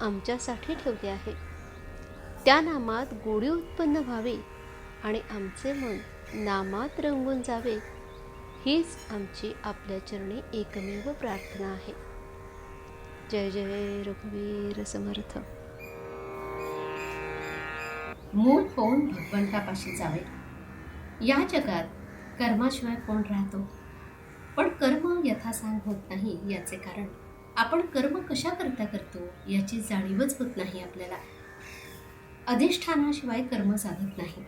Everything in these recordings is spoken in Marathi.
आमच्यासाठी ठेवले आहे. त्या नामात गोडी उत्पन्न व्हावी आणि आमचे मन नामात रंगून जावे हीच आमची आपल्या चरणी एकमेव प्रार्थना आहे. जय जय रघुवीर समर्थ. मूळ होऊन भगवंतापाशी जावे? या जगात कर्माशिवाय कोण राहतो? पण कर्म यथासांग होत नाही याचे कारण आपण कर्म कशा करता करतो याची जाणीवच होत नाही आपल्याला. अधिष्ठानाशिवाय कर्म साधत नाही.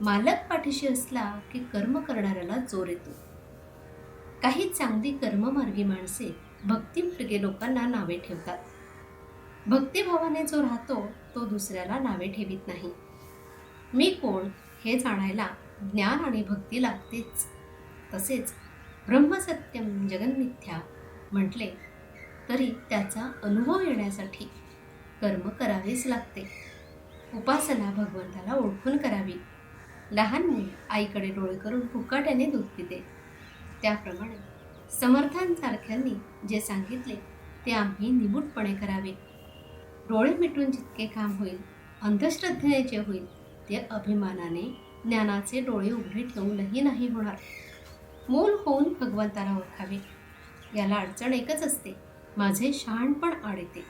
मालक पाठीशी असला की कर्म करणाऱ्याला जोर येतो. काही चांगली कर्ममार्गी माणसे भक्तिमार्गे लोकांना नावे ठेवतात. भक्तिभावाने जो राहतो तो दुसऱ्याला नावे ठेवीत नाही. मी कोण हे जाणायला ज्ञान आणि भक्ती लागतेच. तसेच ब्रह्मसत्यम जगन्मिथ्या म्हटले तरी त्याचा अनुभव येण्यासाठी कर्म करावेच लागते. उपासना भगवंताला ओळखून करावी. लहान मुल आईकडे डोळे करून फुकाट्याने दूध पिते. त्याप्रमाणे समर्थांसारख्यांनी जे सांगितले ते आम्ही निमूटपणे करावे. डोळे मिटून जितके काम होईल अंधश्रद्धेने जे होईल ते अभिमानाने ज्ञानाचे डोळे उघडे ठेवूनही नाही होणार. मूल होऊन भगवंताला ओळखावे. याला अडचण एकच असते. माझे शहाणपण आडते.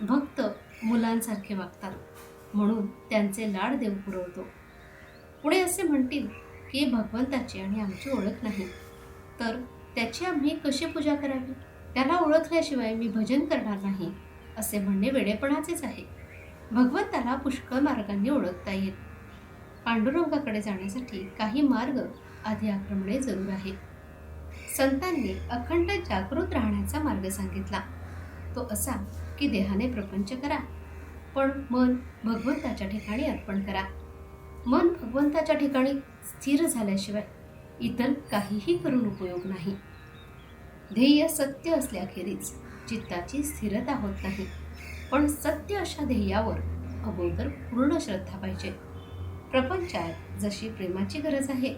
भक्त मुलांसारखे वागतात. म्हणून त्यांचे लाड देव पुरवतो. पुढे असे म्हणतील की भगवंताची आणि आमची ओळख नाही. तर त्याची आम्ही कशी पूजा करावी? त्याला ओळखल्याशिवाय मी भजन करणार नाही. असे म्हणणे वेडेपणाचेच आहे. भगवंताला पुष्कळ मार्गांनी ओळखता येत पांडुरंगाकडे जाण्यासाठी काही मार्ग आधी आक्रमणे जरूर आहेत. संतांनी अखंड जागृत राहण्याचा मार्ग सांगितला. तो असा की देहाने प्रपंच करा पण मन भगवंताच्या ठिकाणी अर्पण करा. मन भगवंताच्या ठिकाणी स्थिर झाल्याशिवाय इतर काहीही करून उपयोग नाही. ध्येय सत्य असल्याखेरीज चित्ताची स्थिरता होत नाही पण सत्य अशा ध्येयावर अगोदर पूर्ण श्रद्धा पाहिजे. प्रपंचात जशी प्रेमाची गरज आहे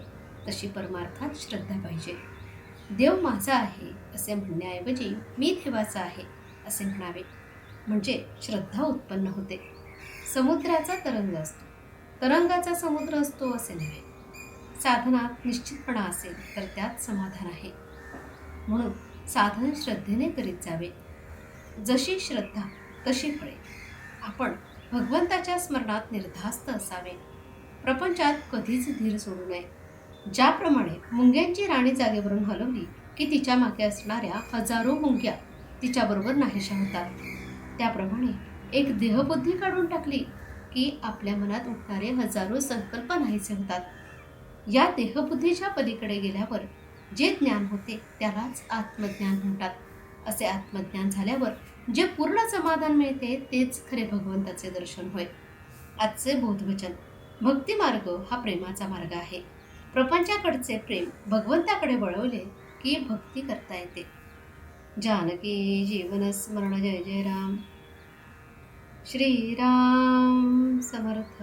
तशी परमार्थात श्रद्धा पाहिजे. देव माझा आहे असे म्हणण्याऐवजी मी देवाचा आहे असे म्हणावे. म्हणजे श्रद्धा उत्पन्न होते. समुद्राचा तरंग असतो. तरंगाचा समुद्र असतो असे नव्हे. साधनात निश्चितपणा असेल तर त्यात समाधान आहे. म्हणून साधन श्रद्धेने करीत जावे. जशी श्रद्धा तशी फळे आपण भगवंताच्या स्मरणात निर्धास्त असावे. प्रपंचात कधीच धीर सोडू नये. ज्याप्रमाणे मुंग्यांची राणी जागेवरून हलवली की तिच्यामागे असणाऱ्या हजारो मुंग्या तिच्याबरोबर नाहीशा होतात. त्याप्रमाणे एक देहबुद्धी काढून टाकली की आपल्या मनात उठणारे हजारो संकल्प नाहीसे होतात. या देहबुद्धीच्या पलीकडे गेल्यावर जे ज्ञान होते त्यालाच आत्मज्ञान म्हणतात. असे आत्मज्ञान झाल्यावर जे पूर्ण समाधान मिळते तेच खरे भगवंताचे दर्शन होय. आजचे बोधवचन भक्तिमार्ग हा प्रेमाचा मार्ग आहे. प्रपंचाकडचे प्रेम भगवंताकडे वळवले की भक्ती करता येते. जानकी जीवन स्मरण जय जय राम. श्रीराम समर्थ.